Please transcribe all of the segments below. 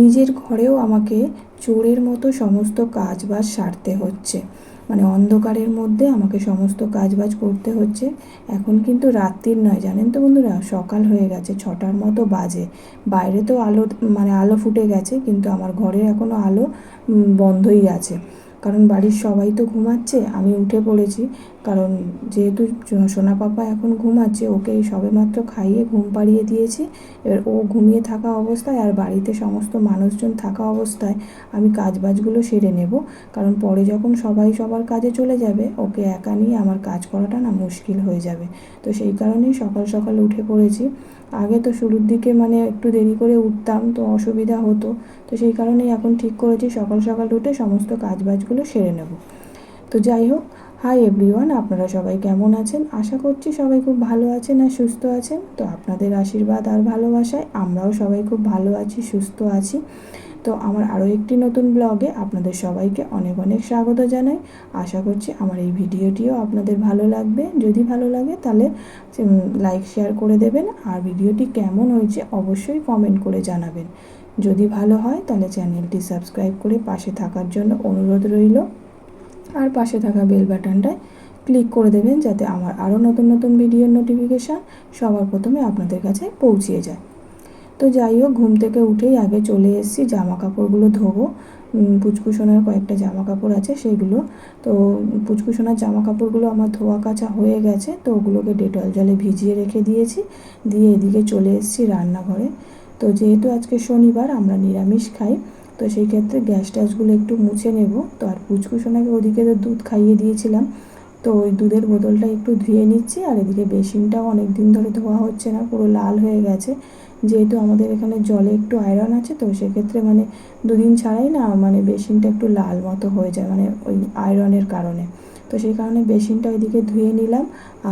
নিজের ঘরেও আমাকে চোরের মতো সমস্ত কাজ বাজ সারতে হচ্ছে। মানে অন্ধকারের মধ্যে আমাকে সমস্ত কাজবাজ করতে হচ্ছে। এখন কিন্তু রাত্রির নয়, জানেন তো বন্ধুরা? সকাল হয়ে গেছে, ছটার মতো বাজে। বাইরে তো আলো মানে আলো ফুটে গেছে, কিন্তু আমার ঘরে এখনও আলো বন্ধই আছে। কারণ বাড়ির সবাই তো ঘুমাচ্ছে, আমি উঠে পড়েছি। কারণ যেহেতু সোনা পাপা এখন ঘুমাচ্ছে, ওকে এই সবেমাত্র খাইয়ে ঘুম পাড়িয়ে দিয়েছি। এবার ও ঘুমিয়ে থাকা অবস্থায় আর বাড়িতে সমস্ত মানুষজন থাকা অবস্থায় আমি কাজবাজগুলো সেরে নেব। কারণ পরে যখন সবাই সবার কাজে চলে যাবে, ওকে একা নিয়ে আমার কাজ করাটা না মুশকিল হয়ে যাবে। তো সেই কারণেই সকাল সকাল উঠে পড়েছি। আগে তো শুরুর দিকে মানে একটু দেরি করে উঠতাম, তো অসুবিধা হতো। তো সেই কারণেই এখন ঠিক করেছি, সকাল সকাল উঠে সমস্ত কাজবাজগুলো সেরে নেব। তো যাই হোক হাই এভরিওয়ান আপনারা সবাই কেমন আছেন? আশা করছি সবাই খুব ভালো আছেন আর সুস্থ আছেন। তো আপনাদের আশীর্বাদ আর ভালোবাসায় আমরাও সবাই খুব ভালো আছি, সুস্থ আছি। তো আমার আরও একটি নতুন ব্লগে আপনাদের সবাইকে অনেক অনেক স্বাগত জানাই। আশা করছি আমার এই ভিডিওটিও আপনাদের ভালো লাগবে। যদি ভালো লাগে তাহলে লাইক শেয়ার করে দেবেন। আর ভিডিওটি কেমন হয়েছে অবশ্যই কমেন্ট করে জানাবেন। যদি ভালো হয়, তাহলে চ্যানেলটি সাবস্ক্রাইব করে পাশে থাকার জন্য অনুরোধ রইল। আর পাশে থাকা বেল বাটনটায় ক্লিক করে দেবেন যাতে আমার আরও নতুন নতুন ভিডিওর নোটিফিকেশান সবার প্রথমে আপনাদের কাছে পৌঁছিয়ে যায়। তো যাই হোক, ঘুম থেকে উঠেই আগে চলে এসেছি জামা কাপড়গুলো ধোবো পুচকুসোনার কয়েকটা জামা কাপড় আছে, সেগুলো। তো পুচকুসোনার জামা কাপড়গুলো আমার ধোয়া কাচা হয়ে গেছে, তো ওগুলোকে ডেটল জলে ভিজিয়ে রেখে দিয়েছি। দিয়ে এদিকে চলে এসেছি রান্নাঘরে। তো যেহেতু আজকে শনিবার, আমরা নিরামিষ খাই, তো সেই ক্ষেত্রে গ্যাস ট্যাসগুলো একটু মুছে নেব। তো আর পুচকুসোনাকে ওদিকে তো দুধ খাইয়ে দিয়েছিলাম, তো ওই দুধের বোতলটা একটু ধুয়ে নিচ্ছি, আর এদিকে বেসিনটাও অনেক দিন ধরে ধোয়া হচ্ছে না, পুরো লাল হয়ে গেছে। যেহেতু আমাদের এখানে জলে একটু আয়রন আছে, তো সেক্ষেত্রে মানে দুদিন ছাড়াই না মানে বেসিনটা একটু লাল মতো হয়ে যায় মানে ওই আয়রনের কারণে। তো সেই কারণে বেসিনটা ওইদিকে ধুয়ে নিলাম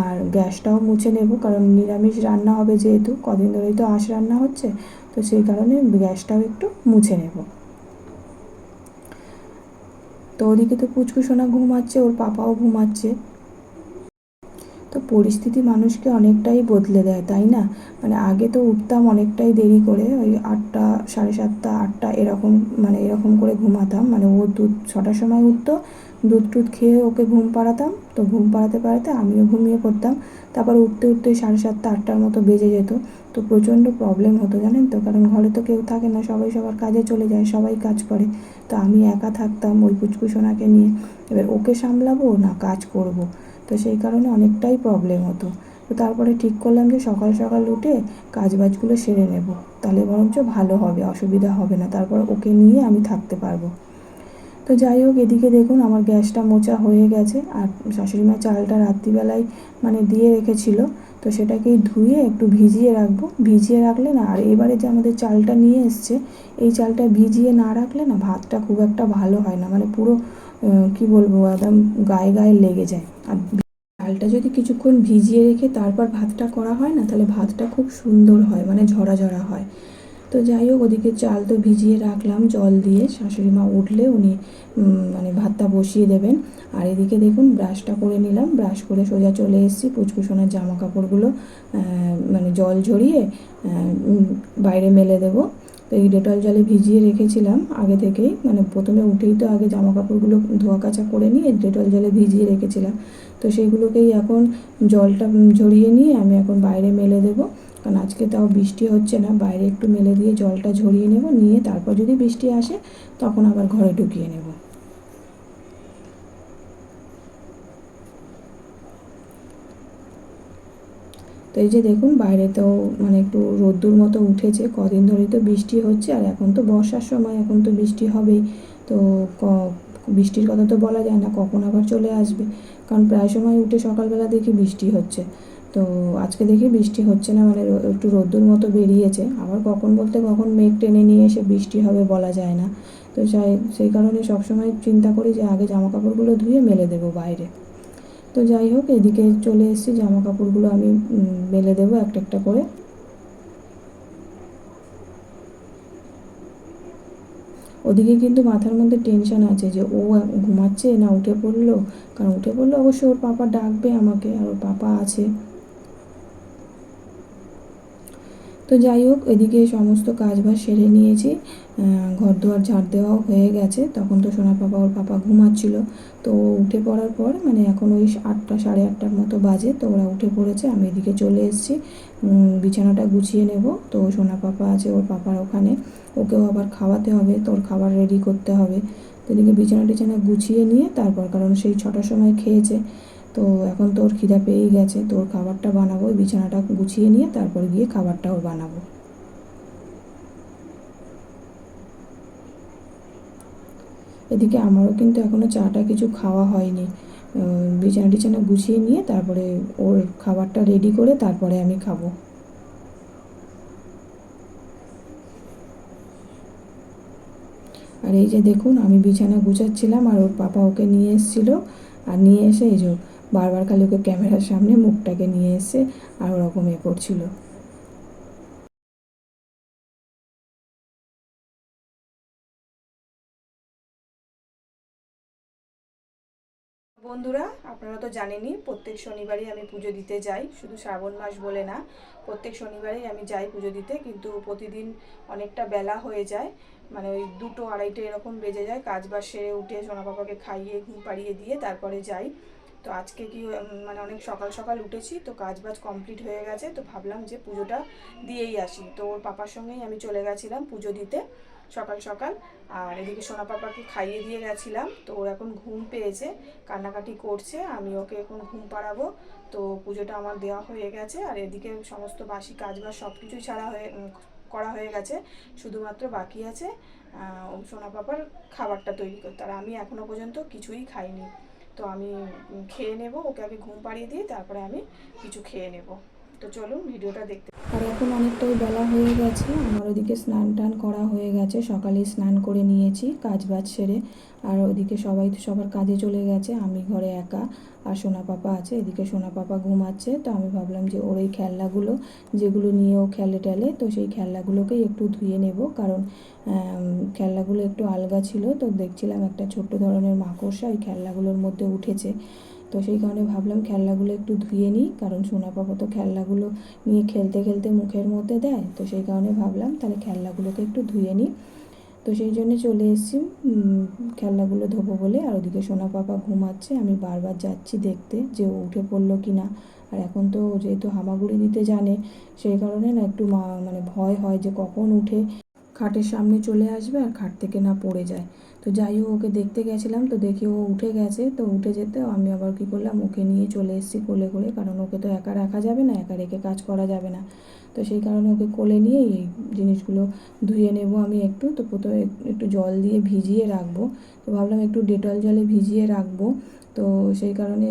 আর গ্যাসটাও মুছে নেব, কারণ নিরামিষ রান্না হবে যেহেতু, কদিন ধরেই তো আঁশ রান্না হচ্ছে, তো সেই কারণে গ্যাসটাও একটু মুছে নেব। তো ওদিকে তো পুচকু সোনা ঘুমাচ্ছে, ওর পাপাও ঘুমাচ্ছে। তো পরিস্থিতি মানুষকে অনেকটাই বদলে দেয়, তাই না? মানে আগে তো উঠতাম অনেকটাই দেরি করে, ওই আটটা, সাড়ে সাতটা, আটটা এরকম মানে এরকম করে ঘুমাতাম। মানে ও দুধ, ছটার সময় উঠতো, দুধ টুধ খেয়ে ওকে ঘুম পাড়াতাম। তো ঘুম পাড়াতে পাড়াতে আমিও ঘুমিয়ে পড়তাম। তারপর উঠতে উঠতে সাড়ে সাতটা, আটটার মতো বেজে যেত। তো প্রচণ্ড প্রবলেম হতো, জানেন তো? কারণ ঘরে তো কেউ থাকে না, সবাই সবার কাজে চলে যায়, সবাই কাজ করে। তো আমি একা থাকতাম ওই পুচকু সোনাকে নিয়ে। এবার ওকে সামলাবো না, কাজ করব। তো সেই কারণে অনেকটাই প্রবলেম হতো। তো তারপরে ঠিক করলাম যে সকাল সকাল উঠে কাজ বাজগুলো সেরে নেব। তাহলে বরঞ্চ ভালো হবে, অসুবিধা হবে না। তারপর ওকে নিয়ে আমি থাকতে পারব। তো যাই হোক, এদিকে দেখুন আমার গ্যাসটা মোচা হয়ে গেছে। আর শাশুড়ি মা চালটা রাত্রিবেলায় মানে দিয়ে রেখেছিল। তো সেটাকেই ধুয়ে একটু ভিজিয়ে রাখব। ভিজিয়ে রাখলে না, আর এবারে যে আমাদের চালটা নিয়ে এসছে, এই চালটা ভিজিয়ে না রাখলে না, ভাতটা খুব একটা ভালো হয় না। মানে পুরো কি বলব, একদম গায়ে গায়ে লেগে যায়। আর চালটা যদি কিছুক্ষণ ভিজিয়ে রেখে তারপর ভাতটা করা হয় না, তাহলে ভাতটা খুব সুন্দর হয় মানে ঝরা ঝরা হয়। তো যাই হোক, ওদিকে চাল তো ভিজিয়ে রাখলাম, জল দিয়ে। শাশুড়ি মা উঠলে উনি মানে ভাতটা বসিয়ে দেবেন। আর এদিকে দেখুন, ব্রাশটা করে নিলাম। ব্রাশ করে সোজা চলে এসেছি, পুচকুসোনার জামা কাপড়গুলো মানে জল ঝরিয়ে বাইরে মেলে দেবো। তো এই ডেটল জলে ভিজিয়ে রেখেছিলাম আগে থেকেই। মানে প্রথমে উঠেই তো আগে জামা কাপড়গুলো ধোয়া কাচা করে নিয়ে ডেটল জলে ভিজিয়ে রেখেছিলাম। তো সেইগুলোকেই এখন জলটা ঝরিয়ে নিয়ে আমি এখন বাইরে মেলে দেবো। কারণ আজকে তাও বৃষ্টি হচ্ছে না, বাইরে একটু মেলে দিয়ে জলটা ঝরিয়ে নেব, নিয়ে তারপর যদি বৃষ্টি আসে তখন আবার ঘরে ঢুকিয়ে নেব। তো এই যে দেখুন, বাইরে তো মানে একটু রোদ্দুর মতো উঠেছে, কদিন ধরেই তো বৃষ্টি হচ্ছে, আর এখন তো বর্ষার সময়, এখন তো বৃষ্টি হবেই। তো বৃষ্টির কথা তো বলা যায় না, কখন আবার চলে আসবে? কারণ প্রায় সময় উঠে সকালবেলা দেখি বৃষ্টি হচ্ছে। তো আজকে দেখি বৃষ্টি হচ্ছে না মানে একটু রোদ্দুর মতো বেরিয়েছে। আবার কখন বলতে কখন মেঘ টেনে নিয়ে এসে বৃষ্টি হবে বলা যায় না। তো সেই কারণে সবসময় চিন্তা করি যে আগে জামা কাপড়গুলো ধুয়ে মেলে দেবো বাইরে। তো যাই হোক, এদিকে চলে এসেছি জামা কাপড়গুলো আমি মেলে দেবো একটা একটা করে। ওদিকে কিন্তু মাথার মধ্যে টেনশন আছে যে ও ঘুমাচ্ছে না, উঠে পড়ল। কারণ উঠে পড়ল অবশ্যই ওর পাপা ডাকবে আমাকে, আর ওর পাপা আছে। তো যাই হোক, এদিকে সমস্ত কাজ বাজ সেরে নিয়েছি। ঘর দুয়ার ঝাড় দেওয়াও হয়ে গেছে। তখন তো সোনা পাপা, ওর পাপা ঘুমাচ্ছিল। তো উঠে পড়ার পর মানে এখন ওই আটটা, সাড়ে আটটার মতো বাজে, তো ওরা উঠে পড়েছে। আমি এদিকে চলে এসেছি। বিছানাটা গুছিয়ে নেব। তো সোনা পাপা আছে, ওর পাপার ওখানে। ওকেও আবার খাওয়াতে হবে, তোর খাবার রেডি করতে হবে। তো এদিকে বিছানা টিছানা গুছিয়ে নিয়ে, তারপর, কারণ সেই ছটার সময় খেয়েছে। তো এখন তোর খিদা পেয়েই গেছে, তোর খাবারটা বানাবো বিছানাটা গুছিয়ে নিয়ে তারপর গিয়ে খাবারটা ওর বানাবো। এদিকে আমারও কিন্তু এখনও চাটা কিছু খাওয়া হয়নি। বিছানা টিছানা গুছিয়ে নিয়ে তারপরে ওর খাবারটা রেডি করে তারপরে আমি খাব। আর এই যে দেখুন, আমি বিছানা গুছাচ্ছিলাম আর ওর পাপা ওকে নিয়ে এসেছিল। আর নিয়ে এসে এই যে বারবার খালি ওকে ক্যামেরার সামনে মুখটাকে নিয়ে এসে আর ওরকম এ করছিল। বন্ধুরা, আপনারা তো জানেনই, প্রত্যেক শনিবারই আমি পুজো দিতে যাই। শুধু শ্রাবণ মাস বলে না, প্রত্যেক শনিবারেই আমি যাই পুজো দিতে, কিন্তু প্রতিদিন অনেকটা বেলা হয়ে যায়। মানে ওই দুটো আড়াইটে এরকম বেজে যায়, কাজ বাজ সেরে উঠে সোনা পাপাকে খাইয়ে, ঘুম পাড়িয়ে দিয়ে তারপরে যাই। তো আজকে কি মানে অনেক সকাল সকাল উঠেছি, তো কাজ বাজ কমপ্লিট হয়ে গেছে, তো ভাবলাম যে পুজোটা দিয়েই আসি। তো ওর পাপার সঙ্গেই আমি চলে গেছিলাম পুজো দিতে সকাল সকাল, আর এদিকে সোনা পাপাকে খাইয়ে দিয়ে গেছিলাম, তো ওর এখন ঘুম পেয়েছে, কান্নাকাটি করছে, আমি ওকে এখন ঘুম পাড়াবো, তো পুজোটা আমার দেওয়া হয়ে গেছে, আর এদিকে সমস্ত বাসি কাজ বাজ সব কিছুই ছাড়া হয়ে করা হয়ে গেছে, শুধুমাত্র বাকি আছে সোনা পাপার খাবারটা তৈরি করতে, আর আমি এখনও পর্যন্ত কিছুই খাইনি। তো আমি খেয়ে নেব ওকে আগে ঘুম পাড়িয়ে দিয়ে তারপরে আমি কিছু খেয়ে নেব। তো চলুন ভিডিওটা দেখতে। আর এখন অনেকটাই বেলা হয়ে গেছে, আমার ওদিকে স্নান টান করা হয়ে গেছে, সকালে স্নান করে নিয়েছি, কাজ বাজ সেরে, আর ওদিকে সবাই তো সবার কাজে চলে গেছে, আমি ঘরে একা, আর সোনা পাপা আছে, এদিকে সোনা পাপা ঘুমাচ্ছে, তো আমি ভাবলাম যে ওর ওই খেলনাগুলো, যেগুলো নিয়ে ও খেলে টেলে, তো সেই খেলনাগুলোকেই একটু ধুয়ে নেব, কারণ খেলনাগুলো একটু আলগা ছিল, তো দেখছিলাম একটা ছোট্ট ধরনের মাকড়সা, ওই খেলনাগুলোর মধ্যে উঠেছে। তো সেই কারণে ভাবলাম খেলনাগুলো একটু ধুয়ে নিই, কারণ সোনা পাপা তো খেলনাগুলো নিয়ে খেলতে খেলতে মুখের মধ্যে দেয়, তো সেই কারণে ভাবলাম তাহলে খেলনাগুলোকে একটু ধুয়ে নিই। তো সেই জন্য চলে এসেছি খেলনাগুলো ধোবো বলে, আর ওদিকে সোনা পাপা ঘুমাচ্ছে, আমি বারবার যাচ্ছি দেখতে যে ও উঠে পড়ল কি না। আর এখন তো যেহেতু হামাগুড়ি দিতে জানে, সেই কারণে না একটু মানে ভয় হয় যে কখন উঠে খাটের সামনে চলে আসবে আর খাট থেকে না পড়ে যায়। তো যাই হোক, ওকে দেখতে গেছিলাম তো দেখি ও উঠে গেছে। তো উঠে যেতে আমি আবার কী করলাম, ওকে নিয়ে চলে এসেছি কোলে করে, কারণ ওকে তো একা রাখা যাবে না, একা রেখে কাজ করা যাবে না। তো সেই কারণে ওকে কোলে নিয়ে এই জিনিসগুলো ধুয়ে নেব আমি একটু। তো প্রথমে একটু জল দিয়ে ভিজিয়ে রাখব। তো ভাবলাম একটু ডেটল জলে ভিজিয়ে রাখব। তো সেই কারণে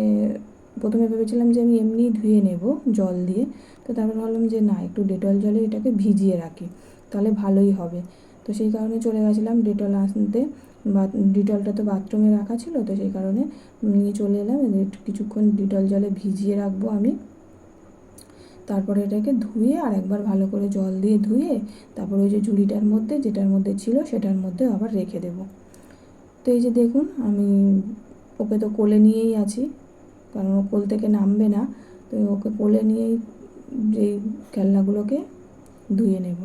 প্রথমে ভেবেছিলাম যে আমি এমনি ধুয়ে নেব জল দিয়ে। তো তারপর ভাবলাম যে না, একটু ডেটল জলে এটাকে ভিজিয়ে রাখি। তাহলে ভালোই হবে। তো সেই কারণে চলে গেছিলাম ডেটল আনতে। বা ডিটলটা তো বাথরুমে রাখা ছিল, তো সেই কারণে নিয়ে চলে এলাম। কিছুক্ষণ ডিটল জলে ভিজিয়ে রাখব আমি। তারপরে এটাকে ধুয়ে আর একবার ভালো করে জল দিয়ে ধুয়ে তারপর ওই যে ঝুড়িটার মধ্যে, যেটার মধ্যে ছিল সেটার মধ্যে আবার রেখে দেব। তো এই যে দেখুন, আমি ওকে তো কোলে নিয়েই আছি, কারণ ও কোল থেকে নামবে না। তো ওকে কোলে নিয়েই যেই খেলনাগুলোকে ধুয়ে নেব।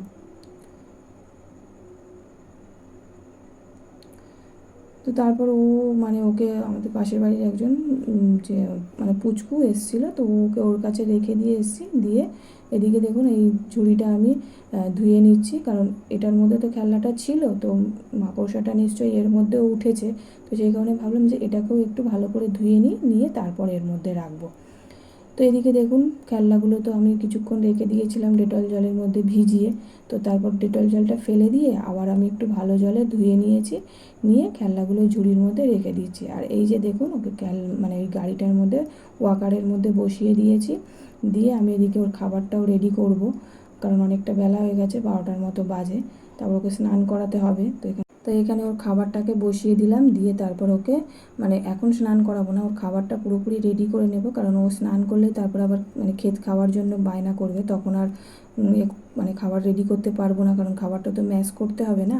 তো তারপর ও মানে ওকে আমাদের পাশের বাড়ির একজন যে মানে পুচকু এসেছিল, তো ওকে ওর কাছে রেখে দিয়ে এসেছি। দিয়ে এদিকে দেখুন এই ঝুড়িটা আমি ধুয়ে নিচ্ছি, কারণ এটার মধ্যে তো খেলনাটা ছিল, তো মাকড়সাটা নিশ্চয়ই এর মধ্যেও উঠেছে। তো সেই কারণে ভাবলাম যে এটাকেও একটু ভালো করে ধুয়ে নিই, নিয়ে তারপর এর মধ্যে রাখব। তো এদিকে দেখুন, খেলনাগুলো তো আমি কিছুক্ষণ রেখে দিয়েছিলাম ডেটল জলের মধ্যে ভিজিয়ে। তো তারপর ডেটল জলটা ফেলে দিয়ে আবার আমি একটু ভালো জলে ধুয়ে নিয়েছি, নিয়ে খেলনাগুলো ঝুড়ির মধ্যে রেখে দিয়েছি। আর এই যে দেখুন, ওকে খেল মানে ওই গাড়িটার মধ্যে, ওয়াকারের মধ্যে বসিয়ে দিয়েছি। দিয়ে আমি এদিকে ওর খাবারটাও রেডি করব, কারণ অনেকটা বেলা হয়ে গেছে, বারোটার মতো বাজে। তারপর ওকে স্নান করাতে হবে, তো এখানে তো এখানে ওর খাবারটাকে বসিয়ে দিলাম, দিয়ে তারপর ওকে মানে এখন স্নান করাবো না, ওর খাবারটা পুরোপুরি রেডি করে নেব, কারণ ও স্নান করলে তারপর আবার মানে ক্ষেত খাওয়ার জন্য বায়না করবে, তখন আর মানে খাবার রেডি করতে পারব না, কারণ খাবারটা তো ম্যাশ করতে হবে না।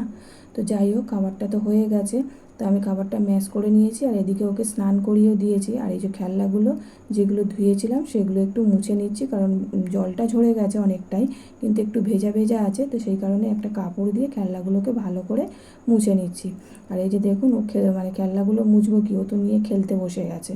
তো যাই হোক, খাবারটা তো হয়ে গেছে। তো আমি খাবারটা ম্যাশ করে নিয়েছি আর এদিকে ওকে স্নান করিয়েও দিয়েছি। আর এই যে খেলনাগুলো যেগুলো ধুয়েছিলাম সেগুলো একটু মুছে নিচ্ছি কারণ জলটা ঝরে গেছে অনেকটাই, কিন্তু একটু ভেজা ভেজা আছে তো সেই কারণে একটা কাপড় দিয়ে খেলনাগুলোকে ভালো করে মুছে নিচ্ছি। আর এই যে দেখুন ও মানে খেলনাগুলো মুছবো কি? ও তো নিয়ে খেলতে বসে গেছে।